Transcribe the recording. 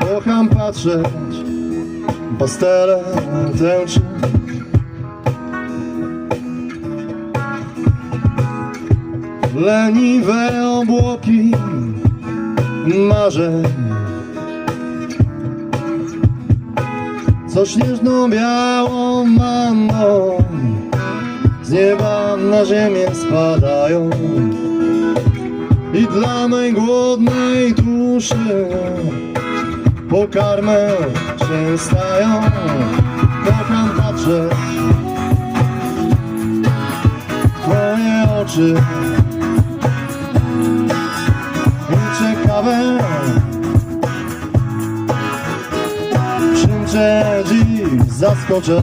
Kocham patrzeć, pastele tęczy Leniwe obłoki marzeń. Co śnieżno-białą mamą Z nieba na ziemię spadają. I dla mej głodnej duszy Pokarmę się stają Kocham patrzeć w Twoje oczy. I ciekawe Dziś zaskoczę